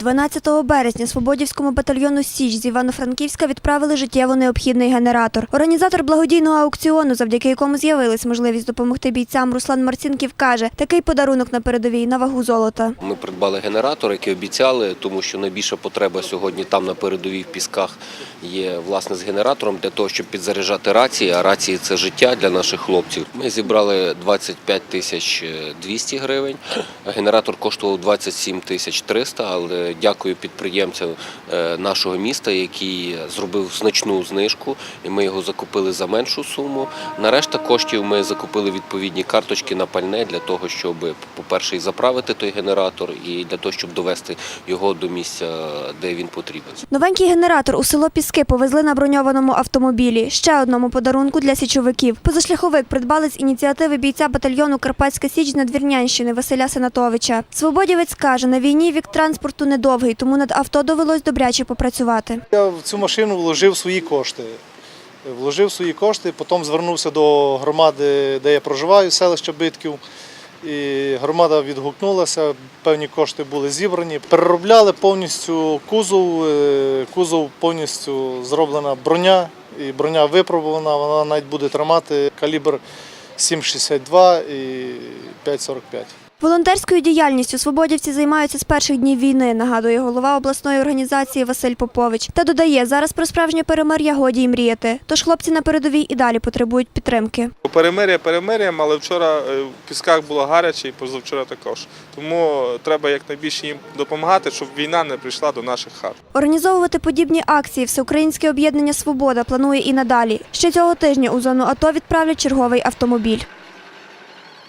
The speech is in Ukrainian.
12 березня Свободівському батальйону Січ з Івано-Франківська відправили життєво необхідний генератор. Організатор благодійного аукціону, завдяки якому з'явилась можливість допомогти бійцям, Руслан Марцінків каже, такий подарунок на передовій на вагу золота. Ми придбали генератор, який обіцяли, тому що найбільша потреба сьогодні там на передовій в пісках є власне з генератором для того, щоб підзаряджати рації. А рації це життя для наших хлопців. Ми зібрали 25 тисяч 200 гривень. Генератор коштував 27 тисяч 300, але дякую підприємцям е, нашого міста, який зробив значну знижку, і ми його закупили за меншу суму. На решта коштів ми закупили відповідні карточки на пальне для того, щоб, по-перше, заправити той генератор, і для того, щоб довести його до місця, де він потрібен. Новенький генератор у село Піски повезли на броньованому автомобілі. Ще одному подарунку для січовиків. Позашляховик придбали з ініціативи бійця батальйону Карпатська Січ з Надвірнянщини Василя Сенатовича. Свободівець каже, на війні вік транспорту недовгий, тому над авто довелось добряче попрацювати. Я в цю машину вложив свої кошти. Вложив свої кошти, потім звернувся до громади, де я проживаю, селища Битків. І громада відгукнулася, певні кошти були зібрані. Переробляли повністю кузов, е, кузов повністю зроблена броня, і броня випробувана, вона навіть буде тримати калібр 7,62 і 5,45. Волонтерською діяльністю свободівці займаються з перших днів війни, нагадує голова обласної організації Василь Попович. Та додає, зараз про справжнє перемир'я годі й мріяти. Тож хлопці на передовій і далі потребують підтримки. Перемир'я перемир'ям, але вчора е, в пісках було гаряче і позавчора також. Тому треба якнайбільше їм допомагати, щоб війна не прийшла до наших хат. Організовувати подібні акції Всеукраїнське об'єднання Свобода планує і надалі. Ще цього тижня у зону АТО відправлять черговий автомобіль.